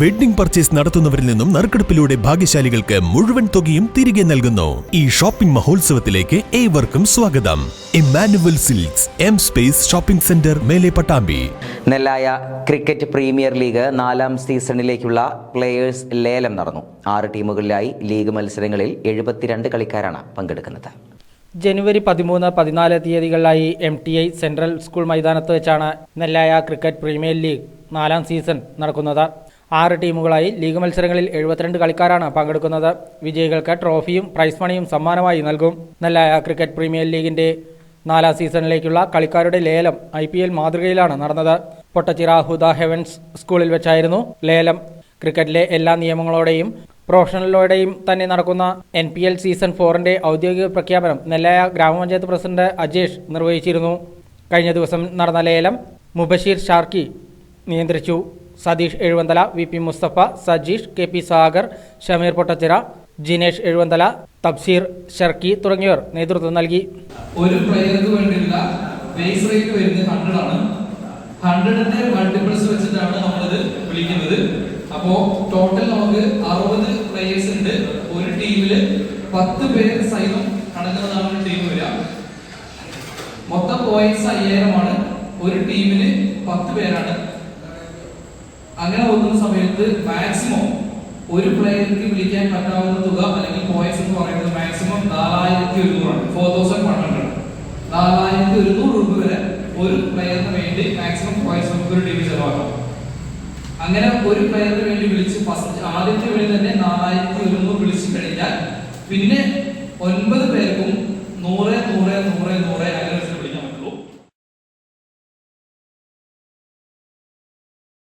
Wedding purchase നടത്തുന്നവരിൽ നിന്നും നറുക്കെടുപ്പിലൂടെ ഭാഗ്യശാലികൾക്ക് മുഴുവൻ തുകയും തിരികെ നൽകുന്നു. ഈ ഷോപ്പിംഗ് മഹോത്സവത്തിലേക്ക് ഏവർക്കും സ്വാഗതം. Emmanuel Silks M space shopping centre Mele Pattambi. Nellaya cricket premier league നാലാം സീസണിലേക്കുള്ള പ്ലേയേഴ്സ് ലേലം നടന്നു. ആറ് ടീമുകളിലായി ലീഗ് മത്സരങ്ങളിൽ എഴുപത്തിരണ്ട് കളിക്കാരാണ് പങ്കെടുക്കുന്നത്. ജനുവരി പതിമൂന്ന് പതിനാല് തീയതികളിലായി M T I central school മൈതാനത്ത് വെച്ചാണ് നെല്ലായ ക്രിക്കറ്റ് പ്രീമിയർ ലീഗ് നാലാം സീസൺ നടക്കുന്നത്. ആറ് ടീമുകളായി ലീഗ് മത്സരങ്ങളിൽ എഴുപത്തിരണ്ട് കളിക്കാരാണ് പങ്കെടുക്കുന്നത്. വിജയികൾക്ക് ട്രോഫിയും പ്രൈസ് മണിയും സമ്മാനമായി നൽകും. നല്ല ക്രിക്കറ്റ് പ്രീമിയർ ലീഗിന്റെ നാലാം സീസണിലേക്കുള്ള കളിക്കാരുടെ ലേലം ഐ പി എൽ മാതൃകയിലാണ് നടന്നത്. പൊട്ടച്ചിറ ഹുദ ഹെവൻസ് സ്കൂളിൽ വെച്ചായിരുന്നു ലേലം. ക്രിക്കറ്റിലെ എല്ലാ നിയമങ്ങളോടെയും പ്രൊഫഷണലോടെയും തന്നെ നടക്കുന്ന എൻ പി എൽ സീസൺ ഫോറിന്റെ ഔദ്യോഗിക പ്രഖ്യാപനം നെല്ലായ ഗ്രാമപഞ്ചായത്ത് പ്രസിഡന്റ് അജേഷ് നിർവഹിച്ചിരുന്നു. കഴിഞ്ഞ ദിവസം നടന്ന ലേലം മുബഷീർ ഷാർക്കി നിയന്ത്രിച്ചു. Satheesh Ezhuvanthala V P Musthafa Sajeesh K P Sagar Shameer Pottachira Jinesh Ezhuvanthala Thabseer Sharki തുടങ്ങിയവർ നേതൃത്വം നൽകി. ഒരു പ്ലെയർക്ക് ബേസ് റേറ്റ് വരുന്നത് ഹൺഡ്രഡ് ആണ്. ഹൺഡ്രഡിന്റെ മൾട്ടിപ്പിൾസ് വെച്ചിട്ടാണ് വിളിക്കുന്നത്. അപ്പോ ടോട്ടൽ നമുക്ക് അറുപത് പ്ലേയേഴ്സ് ഉണ്ട്. ഒരു ടീമിൽ പത്ത് പേർ സൈതം കണക്കുന്നതാണ് ടീം വരിക. മൊത്തം പോയിന്റ്സ് അയ്യായിരമാണ്. ഒരു ടീമിന് പത്ത് പേരാണ്. അങ്ങനെ നോക്കുന്ന സമയത്ത് മാക്സിമം ഒരു പ്ലെയർക്ക് വിളിക്കാൻ പറ്റാവുന്ന തുക അല്ലെങ്കിൽ പോയിന്റ്സ് എന്ന് പറയുന്നത് മാക്സിമം നാലായിരത്തി ഒരുന്നൂറാണ് ഫോർ തൗസൻഡ് നാലായിരത്തി ഒരുന്നൂറ് രൂപ വരെ ഒരു പ്ലെയറിന് വേണ്ടി മാക്സിമം പോയിന്റ്സ് നമുക്ക് ഒരു ടീമിൽ ചെലവാക്കാം അങ്ങനെ ഒരു പ്ലെയറിന് വേണ്ടി വിളിച്ച് ഫസ്റ്റ് ആദ്യത്തെ വിളി തന്നെ നാലായിരത്തി ഒരുന്നൂറ് വിളിച്ചു കഴിഞ്ഞാൽ പിന്നെ ഒൻപത് നൂറ്